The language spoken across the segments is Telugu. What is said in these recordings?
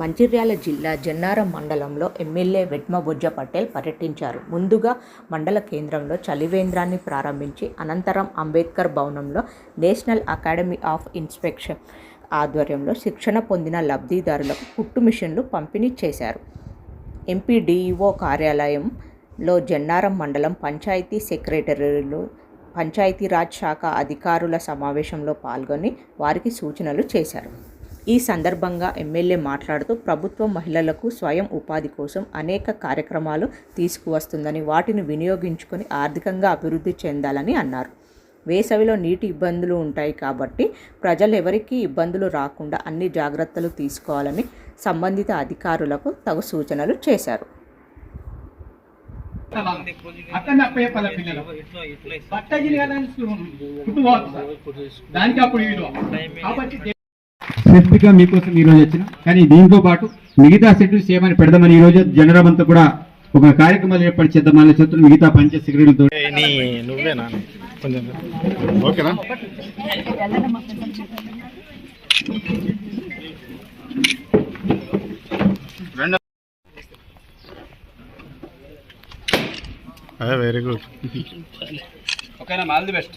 మంచిర్యాల జిల్లా జన్నారం మండలంలో ఎమ్మెల్యే వెట్మబొజ్జ పటేల్ పర్యటించారు. ముందుగా మండల కేంద్రంలో చలివేంద్రాన్ని ప్రారంభించి అనంతరం అంబేద్కర్ భవనంలో నేషనల్ అకాడమీ ఆఫ్ ఇన్స్పెక్షన్ ఆధ్వర్యంలో శిక్షణ పొందిన లబ్ధిదారులకు కుట్టు మిషన్లు పంపిణీ చేశారు. ఎంపీడీఈఓ కార్యాలయంలో జన్నారం మండలం పంచాయతీ సెక్రటరీలు పంచాయతీరాజ్ శాఖ అధికారుల సమావేశంలో పాల్గొని వారికి సూచనలు చేశారు. ఈ సందర్భంగా ఎమ్మెల్యే మాట్లాడుతూ ప్రభుత్వం మహిళలకు స్వయం ఉపాధి కోసం అనేక కార్యక్రమాలు తీసుకువస్తుందని వాటిని వినియోగించుకొని ఆర్థికంగా అభివృద్ధి చెందాలని అన్నారు. వేసవిలో నీటి ఇబ్బందులు ఉంటాయి కాబట్టి ప్రజలు ఎవరికీ ఇబ్బందులు రాకుండా అన్ని జాగ్రత్తలు తీసుకోవాలని సంబంధిత అధికారులకు తగు సూచనలు చేశారు. దానికి అప్పుడు విలువ కాబట్టి స్పెసిఫిక్గా మీకోసం ఈ రోజు వచ్చిన కానీ దీంతో పాటు మిగతా సెటిల్స్ చేయమని పెడదామని ఈ రోజు జనరం అంతా కూడా ఒక కార్యక్రమాలు ఏర్పాటు చేద్దామని చెప్తున్న మిగతా పంచాయత్ సెక్రటరీలతో. నువ్వేనా ఓకేనా? వెరీ గుడ్ ఓకేనా ఆల్ ది బెస్ట్.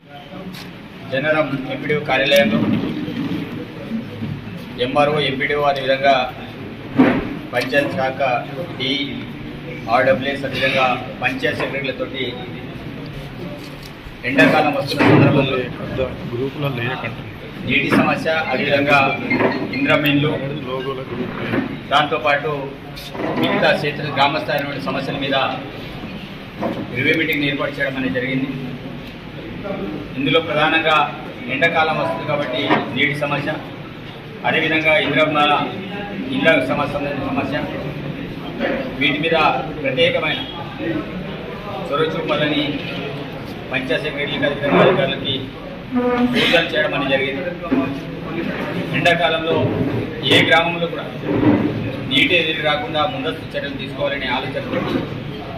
జనరం ఎంపీడీఓ కార్యాలయంలో ఎంఆర్ఓ ఎంపీడీఓ అదేవిధంగా పంచాయత్ శాఖ డి ఆర్డబ్ల్యూఎస్ అదేవిధంగా పంచాయత్ సెక్రటరీలతో ఎండాకాలం వస్తున్న సందర్భంలో నీటి సమస్య అదేవిధంగా ఇంద్రమీన్లు దాంతోపాటు మిగతా క్షేత్ర గ్రామస్థాయి సమస్యల మీద రివ్యూ మీటింగ్ ఏర్పాటు చేయడం అనేది జరిగింది. ఇందులో ప్రధానంగా ఎండాకాలం వస్తుంది కాబట్టి నీటి సమస్య అదేవిధంగా ఇంద్రమ్మ ఇళ్ళ సమస్య సమస్య. వీటి మీద ప్రత్యేకమైన చొరవ చూపాలని పంచాయత్ సెక్రటరీ అధికారులకి పూజలు చేయడం అనేది జరిగింది. ఎండాకాలంలో ఏ గ్రామంలో కూడా నీటి ఎదురు రాకుండా ముందస్తు చర్యలు తీసుకోవాలనే ఆలోచనతో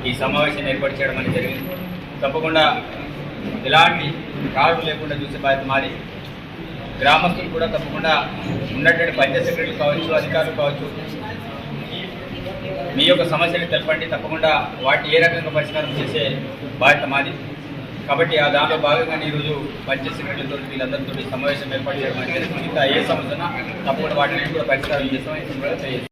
ఈ సమావేశాన్ని ఏర్పాటు చేయడం అనేది జరిగింది. తప్పకుండా ఎలాంటి కారు లేకుండా చూసే బాధ్యత మాది. గ్రామస్తులు కూడా తప్పకుండా ఉన్నటువంటి పంచాయత్ సెక్రటరీలు కావచ్చు అధికారులు కావచ్చు మీ యొక్క సమస్యలు తెలపండి. తప్పకుండా వాటిని ఏ రకంగా పరిష్కారం చేసే బాధ్యత మాది. కాబట్టి ఆ దానిలో భాగంగా ఈరోజు పంచాయత్ సెక్రటరీతో వీళ్ళందరితో సమావేశం ఏర్పాటు చేయడం అనేది మిగతా ఏ సమస్యనా తప్పకుండా వాటిని కూడా పరిష్కారం చేస్తామని తెలియజేస్తాం